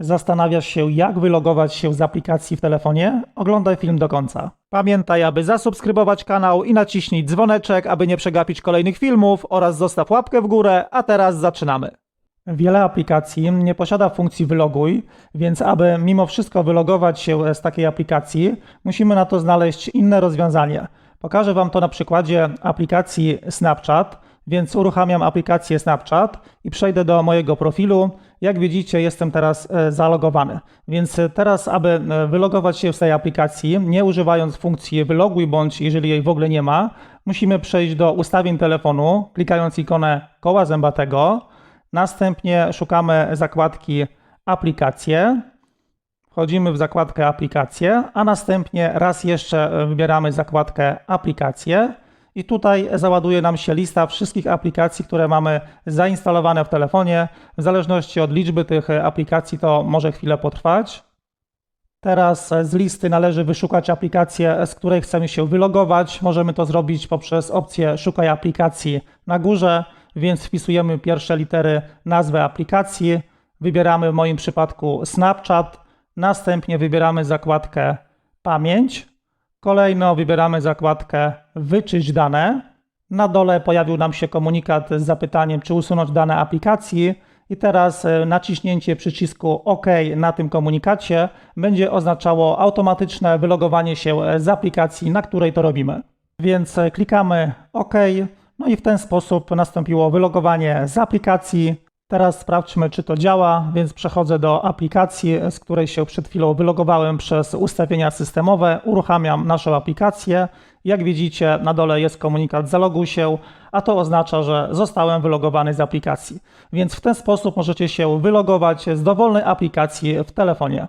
Zastanawiasz się, jak wylogować się z aplikacji w telefonie? Oglądaj film do końca. Pamiętaj, aby zasubskrybować kanał i naciśnij dzwoneczek, aby nie przegapić kolejnych filmów oraz zostaw łapkę w górę, a teraz zaczynamy. Wiele aplikacji nie posiada funkcji wyloguj, więc aby mimo wszystko wylogować się z takiej aplikacji, musimy na to znaleźć inne rozwiązanie. Pokażę Wam to na przykładzie aplikacji Snapchat, więc uruchamiam aplikację Snapchat i przejdę do mojego profilu. Jak widzicie, jestem teraz e, zalogowany. Więc e, teraz, aby e, wylogować się z tej aplikacji, nie używając funkcji wyloguj, bądź jeżeli jej w ogóle nie ma, musimy przejść do ustawień telefonu, klikając ikonę koła zębatego. Następnie szukamy zakładki aplikacje. Wchodzimy w zakładkę aplikacje, a następnie raz jeszcze wybieramy zakładkę aplikacje i tutaj załaduje nam się lista wszystkich aplikacji, które mamy zainstalowane w telefonie. W zależności od liczby tych aplikacji to może chwilę potrwać. Teraz z listy należy wyszukać aplikację, z której chcemy się wylogować. Możemy to zrobić poprzez opcję Szukaj aplikacji na górze, więc wpisujemy pierwsze litery nazwy aplikacji. Wybieramy w moim przypadku Snapchat. Następnie wybieramy zakładkę Pamięć. Kolejno wybieramy zakładkę Wyczyść dane. Na dole pojawił nam się komunikat z zapytaniem, czy usunąć dane aplikacji. I teraz e, naciśnięcie przycisku OK na tym komunikacie będzie oznaczało automatyczne wylogowanie się e, z aplikacji, na której to robimy. Więc e, klikamy OK. No i w ten sposób nastąpiło wylogowanie z aplikacji. Teraz sprawdźmy, czy to działa, więc przechodzę do aplikacji, z której się przed chwilą wylogowałem przez ustawienia systemowe. Uruchamiam naszą aplikację. Jak widzicie, na dole jest komunikat zaloguj się, a to oznacza, że zostałem wylogowany z aplikacji. Więc w ten sposób możecie się wylogować z dowolnej aplikacji w telefonie.